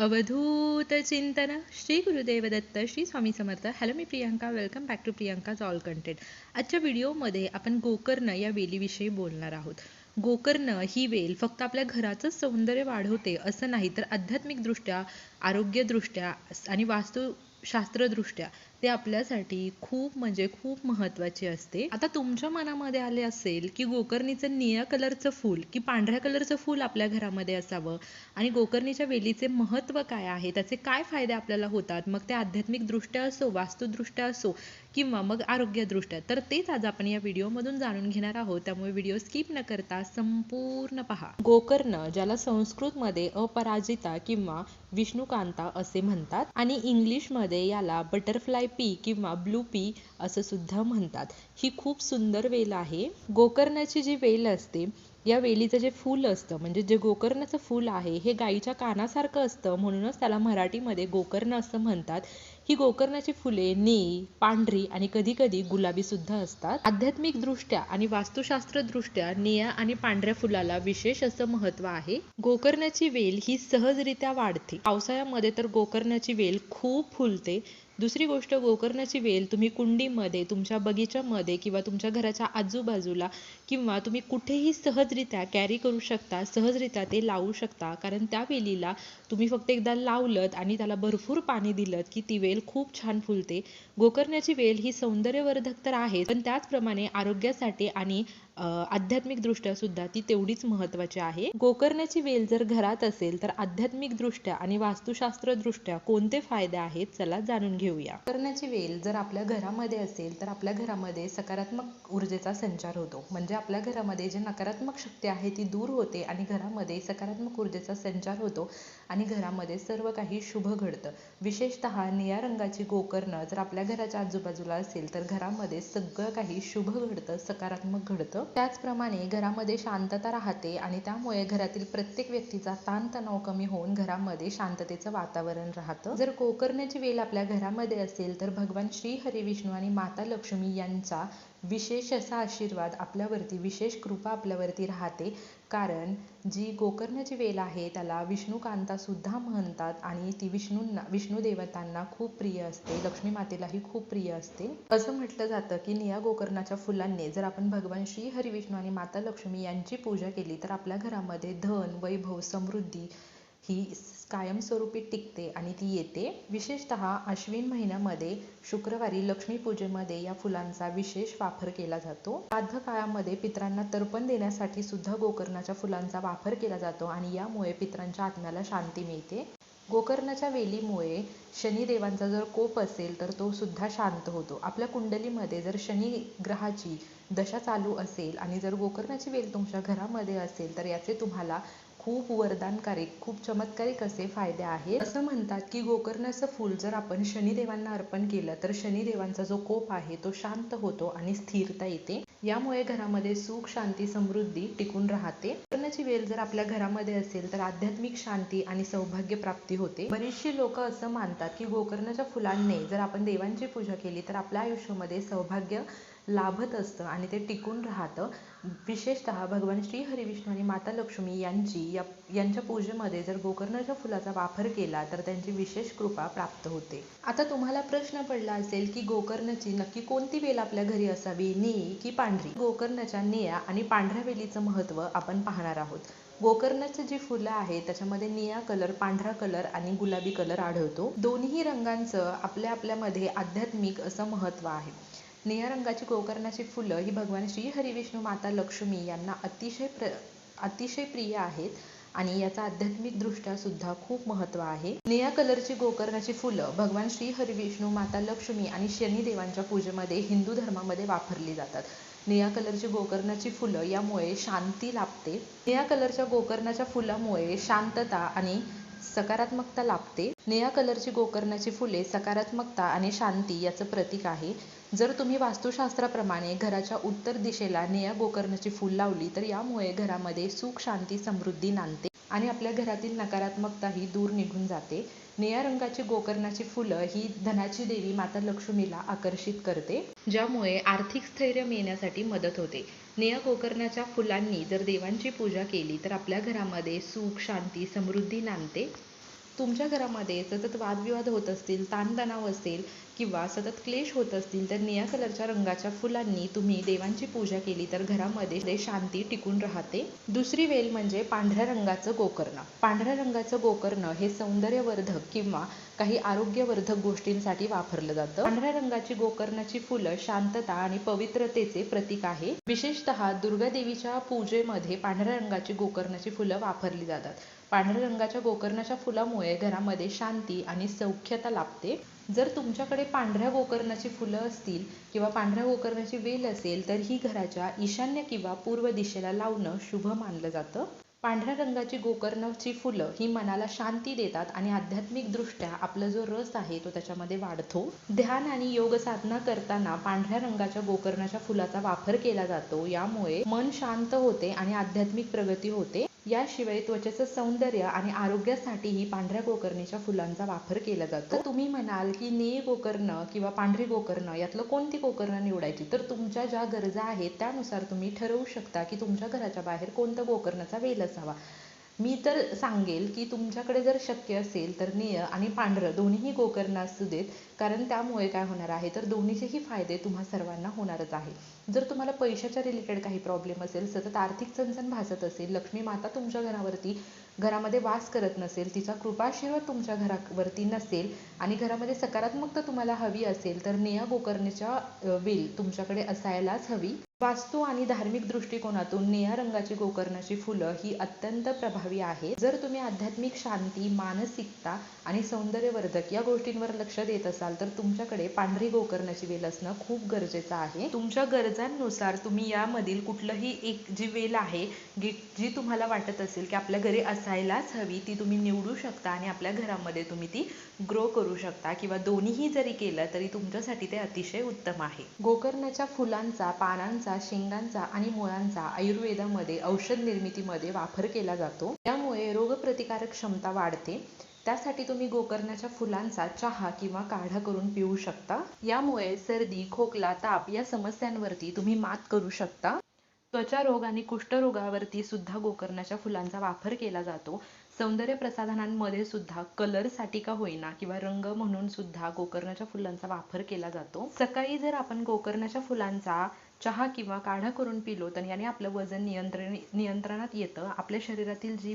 अवधूत चिंतन. Shri Gurudev Datta Shri Swami Samarth. Hello me Priyanka. Welcome back to Priyanka's all content आजच्या व्हिडिओमध्ये आपण गोकर्ण या वेलीविषयी बोलणार आहोत. गोकर्ण ही वेल फक्त आपल्या घराचंच सौंदर्य वाढवते असं नाही तर आध्यात्मिकदृष्ट्या आरोग्यदृष्ट्या आणि वास्तू शास्त्रदृष्ट्या ते आपल्यासाठी खूप म्हणजे खूप महत्त्वाचे असते. आता तुमच्या मनामध्ये आले असेल की गोकर्णीचं निळ्या कलरचं फूल की पांढऱ्या कलरचं फूल आपल्या घरामध्ये असावं आणि गोकर्णीच्या वेलीचे महत्त्व काय आहे? त्याचे काय फायदे आपल्याला होतात? मग ते आध्यात्मिकदृष्ट्या असो वास्तुदृष्ट्या असो किंवा मग आरोग्यदृष्ट्या. तर तेच आज आपण या व्हिडिओमधून जाणून घेणार आहोत. त्यामुळे व्हिडिओ स्किप न करता संपूर्ण पहा. गोकर्ण ज्याला संस्कृतमध्ये अपराजिता किंवा विष्णुकांता असे म्हणतात. आणि इंग्लिशमध्ये याला बटरफ्लाय पी किंवा ब्लू पी असं सुद्धा म्हणतात. ही खूप सुंदर वेल आहे. गोकर्णाची जी वेल असते या वेलीचं जे फूल असतं म्हणजे जे गोकर्णाचं फूल आहे हे गाईच्या कानासारखं असतं. म्हणूनच त्याला मराठीमध्ये गोकर्ण असं म्हणतात. ही गोकर्णाची फुले निळी पांढरी आणि कधी कधी गुलाबी सुद्धा असतात. आध्यात्मिक दृष्ट्या आणि वास्तुशास्त्र दृष्ट्या निळ्या आणि पांढऱ्या फुलाला विशेष असं महत्त्व आहे. गोकर्णाची वेल ही सहजरित्या वाढते. पावसाळ्यामध्ये तर गोकर्णाची वेल खूप फुलते. दुसरी गोष्ट गोकर्णाची वेल तुम्ही कुंडीमध्ये तुमच्या बगीच्यामध्ये किंवा तुमच्या घराच्या आजूबाजूला किंवा तुम्ही कुठेही सहजरित्या कॅरी करू शकता सहजरित्या ते लावू शकता. कारण त्या वेलीला तुम्ही फक्त एकदा लावलत आणि त्याला भरपूर पाणी दिलं की ती वेल खूप छान फुलते. गोकर्णाची वेल ही सौंदर्यवर्धक तर आहे पण त्याचप्रमाणे आरोग्यासाठी आणि आध्यात्मिक दृष्ट्या सुद्धा ती तेवढीच महत्वाची आहे. गोकर्णाची वेल जर घरात असेल तर आध्यात्मिक दृष्ट्या आणि वास्तुशास्त्र दृष्ट्या कोणते फायदे आहेत चला जाणून घेऊया. गोकर्णाची वेल जर आपल्या घरामध्ये असेल तर आपल्या घरामध्ये सकारात्मक ऊर्जेचा संचार होतो. म्हणजे आपल्या घरामध्ये जे नकारात्मक शक्ती आहे ती दूर होते आणि घरामध्ये सकारात्मक ऊर्जेचा संचार होतो आणि घरामध्ये सर्व काही शुभ घडतं. विशेषतः निळ्या रंगाची गोकर्ण जर आपल्या घराच्या आजूबाजूला असेल तर घरामध्ये सगळं काही शुभ घडतं सकारात्मक घडतं. त्याचप्रमाणे घरामध्ये शांतता राहते आणि त्यामुळे घरातील प्रत्येक व्यक्तीचा ताणतणाव कमी होऊन घरामध्ये शांततेचं वातावरण राहतं. जर गोकर्णाची वेल आपल्या घरामध्ये असेल तर भगवान श्री हरी विष्णू आणि माता लक्ष्मी यांचा विशेष असा आशीर्वाद आपल्यावरती विशेष कृपा आपल्यावरती राहते. कारण जी गोकर्णची वेल आहे त्याला विष्णुकांता सुद्धा म्हणतात आणि ती विष्णूंना विष्णू देवतांना खूप प्रिय असते. लक्ष्मी मातेलाही खूप प्रिय असते. असं म्हटलं जातं की निया गोकर्णाच्या फुलांनी जर आपण भगवान श्री हरी विष्णू आणि माता लक्ष्मी यांची पूजा केली तर आपल्या घरामध्ये धन वैभव समृद्धी ही कायमस्वरूपी टिकते आणि ती येते. विशेषत अश्विन महिन्यामध्ये शुक्रवारी लक्ष्मीपूजेमध्ये या फुलांचा विशेष वापर केला जातो. श्राद्ध काळामध्ये पित्रांना तर्पण देण्यासाठी सुद्धा गोकर्णाच्या फुलांचा वापर केला जातो आणि यामुळे पित्रांच्या आत्म्याला शांती मिळते. गोकर्णाच्या वेलीमुळे शनिदेवांचा जर कोप असेल तर तो सुद्धा शांत होतो. आपल्या कुंडलीमध्ये जर शनी ग्रहाची दशा चालू असेल आणि जर गोकर्णाची वेल तुमच्या घरामध्ये असेल तर याचे तुम्हाला खूप वरदानकारक खूप चमत्कारिक असे फायदे आहेत. असं म्हणतात की गोकर्णाचं फूल जर आपण शनिदेवांना अर्पण केलं तर शनिदेवांचा जो कोप आहे तो शांत होतो आणि स्थिरता येते. यामुळे घरामध्ये सुख शांती समृद्धी टिकून राहते. गोकर्णाची वेल जर आपल्या घरामध्ये असेल तर आध्यात्मिक शांती आणि सौभाग्य प्राप्ती होते. बरीचशी लोक असं मानतात की गोकर्णाच्या फुलांनी जर आपण देवांची पूजा केली तर आपल्या आयुष्यामध्ये सौभाग्य लाभत असतं आणि ते टिकून राहतं. विशेषतः भगवान श्री हरिविष्णू आणि माता लक्ष्मी यांची या यांच्या पूजेमध्ये जर गोकर्णाच्या फुलाचा वापर केला तर त्यांची विशेष कृपा प्राप्त होते. आता तुम्हाला प्रश्न पडला असेल की गोकर्णाची नक्की कोणती वेल आपल्या घरी असावी निळी की पांढरी? गोकर्णाच्या निळ्या आणि पांढऱ्या वेलीचं महत्त्व आपण पाहणार आहोत. गोकर्णाची जी फुलं आहेत त्याच्यामध्ये निळा कलर पांढरा कलर आणि गुलाबी कलर आढळतो. दोन्ही रंगांचं आपल्या आपल्यामध्ये आध्यात्मिक असं महत्त्व आहे. निळ्या रंगाची गोकर्णाची फुलं ही भगवान श्री हरिविष्णू माता लक्ष्मी यांना अतिशय प्र अतिशय प्रिय आहेत आणि याचा आध्यात्मिक दृष्ट्या सुद्धा खूप महत्त्व आहे. निळ्या कलरची गोकर्णाची फुलं भगवान श्री हरिविष्णू माता लक्ष्मी आणि शनिदेवांच्या पूजेमध्ये हिंदू धर्मामध्ये वापरली जातात. निळ्या कलरची गोकर्णाची फुलं यामुळे शांती लाभते. निळ्या कलरच्या गोकर्णाच्या फुलामुळे शांतता आणि सकारात्मकता लाभते. निळ्या कलरची गोकर्णाची फुले सकारात्मकता आणि शांती याचं प्रतीक आहे. जर तुम्ही वास्तुशास्त्राप्रमाणे घराच्या उत्तर दिशेला निळ्या गोकर्णाची फूल लावली तर यामुळे घरामध्ये सुख शांती समृद्धी नांदते आणि आपल्या घरातील नकारात्मकताही दूर निघून जाते. निळ्या रंगाची गोकर्णाची फुलं ही धनाची देवी माता लक्ष्मीला आकर्षित करते ज्यामुळे आर्थिक स्थैर्य मिळण्यासाठी मदत होते. निळ्या गोकर्णाच्या फुलांनी जर देवांची पूजा केली तर आपल्या घरामध्ये सुख शांती समृद्धी नांदते. तुमच्या घरामध्ये सतत वादविवाद होत असतील ताणतणाव असेल किंवा सतत क्लेश होत असतील तर निळ्या कलरच्या रंगाच्या फुलांनी तुम्ही देवांची पूजा केली तर घरामध्ये शांती टिकून राहते. दुसरी वेल म्हणजे पांढऱ्या रंगाचं गोकर्ण. पांढऱ्या रंगाचं गोकर्ण हे सौंदर्यवर्धक किंवा काही आरोग्यवर्धक गोष्टींसाठी वापरलं जातं. पांढऱ्या रंगाची गोकर्णाची फुलं शांतता आणि पवित्रतेचे प्रतीक आहे. विशेषतः दुर्गा देवीच्या पूजेमध्ये पांढऱ्या रंगाची गोकर्णाची फुलं वापरली जातात. पांढऱ्या रंगाच्या गोकर्णाच्या फुलामुळे घरामध्ये शांती आणि सौख्यता लाभते. जर तुमच्याकडे पांढऱ्या गोकर्णाची फुलं असतील किंवा पांढऱ्या गोकर्णाची वेल असेल तर ही घराच्या ईशान्य किंवा पूर्व दिशेला लावणं शुभ मानलं जातं. पांढऱ्या रंगाची गोकर्णाची फुलं ही मनाला शांती देतात आणि आध्यात्मिक दृष्ट्या आपला जो रस आहे तो त्याच्यामध्ये वाढतो. ध्यान आणि योग साधना करताना पांढऱ्या रंगाच्या गोकर्णाच्या फुलाचा वापर केला जातो. यामुळे मन शांत होते आणि आध्यात्मिक प्रगती होते. याशिवाय त्वचेचं सौंदर्य आणि आरोग्यासाठीही पांढऱ्या गोकर्णीच्या फुलांचा वापर केला जातो. तर तुम्ही म्हणाल की निळी गोकर्ण किंवा पांढरी गोकर्ण यातलं कोणती गोकर्ण निवडायची? तर तुमच्या ज्या गरजा आहेत त्यानुसार तुम्ही ठरवू शकता की तुमच्या घराच्या बाहेर कोणत्या गोकर्णाचा वेल असावा. मी तर सांगेल की तुमच्याकडे जर शक्य असेल तर निळं आणि पांढरं दोन्हीही गोकर्ण असू देत कारण त्यामुळे काय होणार आहे? तर दोन्हीचेही फायदे तुम्हा सर्वांना होणारच आहे. जर तुम्हाला पैशाच्या रिलेटेड काही प्रॉब्लेम असेल सतत आर्थिक चणचण भासत असेल लक्ष्मी माता तुमच्या घरावरती घरामध्ये वास करत नसेल तिचा कृपाशीर्वाद तुमच्या घरावरती नसेल आणि घरामध्ये सकारात्मकता तुम्हाला हवी असेल तर निळ्या गोकर्णीच्या वेल तुमच्याकडे असायलाच हवी. वास्तू आणि धार्मिक दृष्टिकोनातून निळ्या रंगाची गोकर्णाची फुलं ही अत्यंत प्रभावी आहेत. जर तुम्ही आध्यात्मिक शांती मानसिकता आणि सौंदर्यवर्धक या गोष्टींवर लक्ष देत असाल तर तुमच्याकडे पांढरी गोकर्णाची वेल असणं खूप गरजेचं आहे. तुमच्या गरजांनुसार तुम्ही यामधील कुठलंही एक जी वेल आहे जी तुम्हाला वाटत असेल की आपल्या घरी असायलाच हवी ती तुम्ही निवडू शकता आणि आपल्या घरामध्ये तुम्ही ती ग्रो करू शकता किंवा दोन्हीही जरी केलं तरी तुमच्यासाठी ते अतिशय उत्तम आहे. गोकर्णाच्या फुलांचा पानांचा पानांचा शेंगांचा आणि मुळांचा आयुर्वेदामध्ये औषध निर्मितीमध्ये वापर केला जातो. त्यामुळे रोगप्रतिकारक क्षमता वाढते. त्यासाठी तुम्ही गोकर्णाच्या फुलांचा चहा किंवा काढा करून पिऊ शकता. यामुळे सर्दी खोकला ताप या समस्यांवरती तुम्ही मात करू शकता. त्वचा रोग आणि कुष्ठरोगावरती सुद्धा गोकर्णाच्या फुलांचा वापर केला जातो. सौंदर्य प्रसाधनांमध्ये सुद्धा कलरसाठी का होईना किंवा रंग म्हणून सुद्धा गोकर्णाच्या फुलांचा वापर केला जातो. सकाळी जर आपण गोकर्णाच्या फुलांचा चहा किंवा काढा करून पिलो तर याने आपलं वजन नियंत्रण नियंत्रणात येतं. आपल्या शरीरातील जी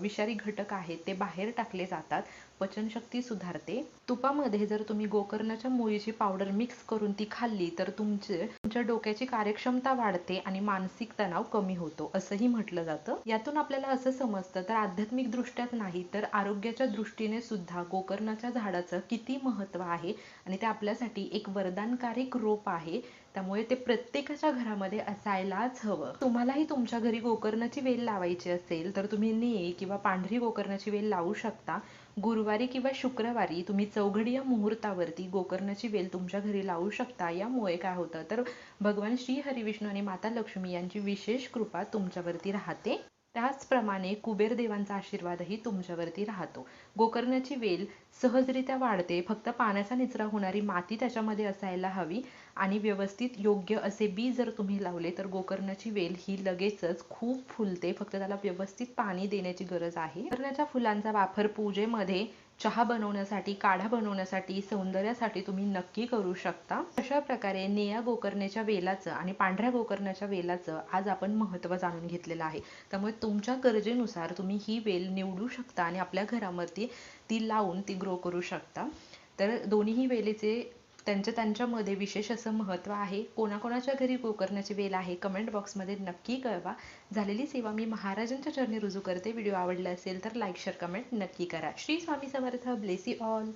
विषारी घटक आहेत ते बाहेर टाकले जातात. पचनशक्ती सुधारते. तुपामध्ये जर तुम्ही गोकर्णाच्या मुळीची पावडर मिक्स करून ती खाल्ली तर तुमचे तुमच्या डोक्याची कार्यक्षमता वाढते आणि मानसिक तणाव कमी होतो असंही म्हटलं जातं. यातून आपल्याला असं समजतं तर आध्यात्मिक दृष्ट्यात नाही तर आरोग्याच्या दृष्टीने सुद्धा गोकर्णाच्या झाडाचं किती महत्त्व आहे आणि ते आपल्यासाठी एक वरदानकारक रोप आहे. त्यामुळे ते प्रत्येकाच्या घरामध्ये असायलाच हवं. तुम्हालाही तुमच्या घरी गोकर्णाची वेल लावायची असेल तर तुम्ही ने किंवा पांढरी गोकर्णाची वेल लावू शकता. गुरुवारी किंवा शुक्रवारी तुम्ही चौघडीय मुहूर्तावरती गोकर्णाची वेल तुमच्या घरी लावू शकता. यामुळे काय होतं? तर भगवान श्री हरिविष्णू आणि माता लक्ष्मी यांची विशेष कृपा तुमच्यावरती राहते. त्याचप्रमाणे कुबेर देवांचा आशीर्वादही तुमच्यावरती राहतो. गोकर्णाची वेल सहजरित्या वाढते फक्त पाण्याचा निचरा होणारी माती त्याच्यामध्ये असायला हवी आणि व्यवस्थित योग्य असे बी जर तुम्ही लावले तर गोकर्णाची वेल ही लगेचच खूप फुलते फक्त त्याला व्यवस्थित पाणी देण्याची गरज आहे. गोकर्णाच्या फुलांचा वापर पूजेमध्ये चहा बनवण्यासाठी काढा बनवण्यासाठी सौंदर्यासाठी तुम्ही नक्की करू शकता. अशा प्रकारे निळ्या गोकर्णाच्या वेलाचं आणि पांढऱ्या गोकर्णाच्या वेलाचं आज आपण महत्त्व जाणून घेतलेलं आहे. त्यामुळे तुमच्या गरजेनुसार तुम्ही ही वेल निवडू शकता आणि आपल्या घरामध्ये ती लावून ती ग्रो करू शकता. तर दोन्हीही वेलीचे त्यांच्या त्यांच्यामध्ये विशेष असं महत्त्व आहे. कोणाकोणाच्या घरी गोकर्णाची वेल आहे कमेंट बॉक्समध्ये नक्की कळवा. झालेली सेवा मी महाराजांच्या चरणी रुजू करते. व्हिडिओ आवडला असेल तर लाईक शेअर कमेंट नक्की करा. श्री स्वामी समर्थ. Blessed all